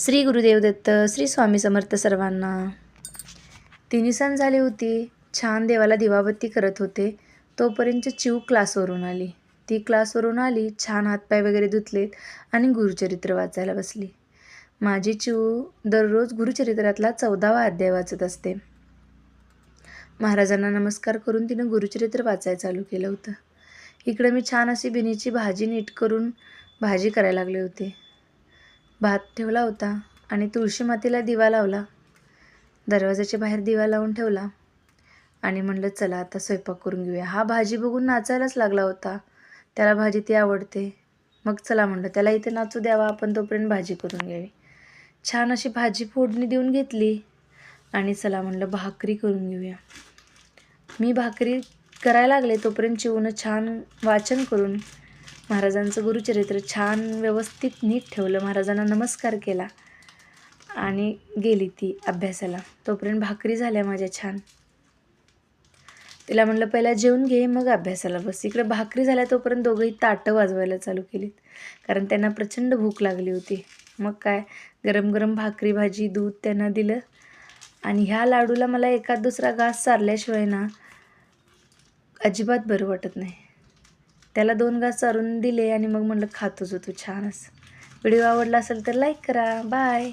श्री गुरुदेव दत्त श्री स्वामी समर्थ सर्वांना. तिन्ही सण झाली होती. छान देवाला दिवाबत्ती करत होते. तोपर्यंत चिव क्लासवरून आली. ती क्लासवरून आली छान हातपाय वगैरे धुतलेत आणि गुरुचरित्र वाचायला बसली. माझी चिव दररोज गुरुचरित्रातला चौदावा अध्याय वाचत असते. महाराजांना नमस्कार करून तिनं गुरुचरित्र वाचायला चालू केलं होतं. इकडे मी छान अशी बिनीची भाजी नीट करून भाजी करायला लागले होते. भात ठेवला होता आणि तुळशी मातीला दिवा लावला. दरवाजाच्या बाहेर दिवा लावून ठेवला आणि म्हणलं चला आता स्वयंपाक करून घेऊया. हा भाजी बघून नाचायलाच लागला होता. त्याला भाजी ती आवडते. मग चला म्हणलं त्याला इथे नाचू द्यावा आपण तोपर्यंत भाजी करून घ्यावी. छान अशी भाजी फोडणी देऊन घेतली आणि चला म्हणलं भाकरी करून घेऊया. मी भाकरी करायला लागले तोपर्यंत चिवून छान वाचन करून महाराजांचं गुरुचरित्र छान व्यवस्थित नीट ठेवलं महाराजांना नमस्कार केला आणि गेली ती अभ्यासाला. तोपर्यंत भाकरी झाल्या माझ्या छान. तिला म्हणलं पहिला जेवून घे मग अभ्यासाला बस. इकडे भाकरी झाल्या तोपर्यंत दोघंही ताटं वाजवायला चालू केलीत. कारण त्यांना प्रचंड भूक लागली होती. मग काय गरम गरम भाकरी भाजी दूध त्यांना दिलं. आणि ह्या लाडूला मला एखाद दुसरा घास चारल्याशिवाय ना अजिबात बरं वाटत नाही. त्याला दोन घास चारून दिले आणि मग म्हणलं खातोच तू छान असं. व्हिडिओ आवडला असेल तर लाईक करा. बाय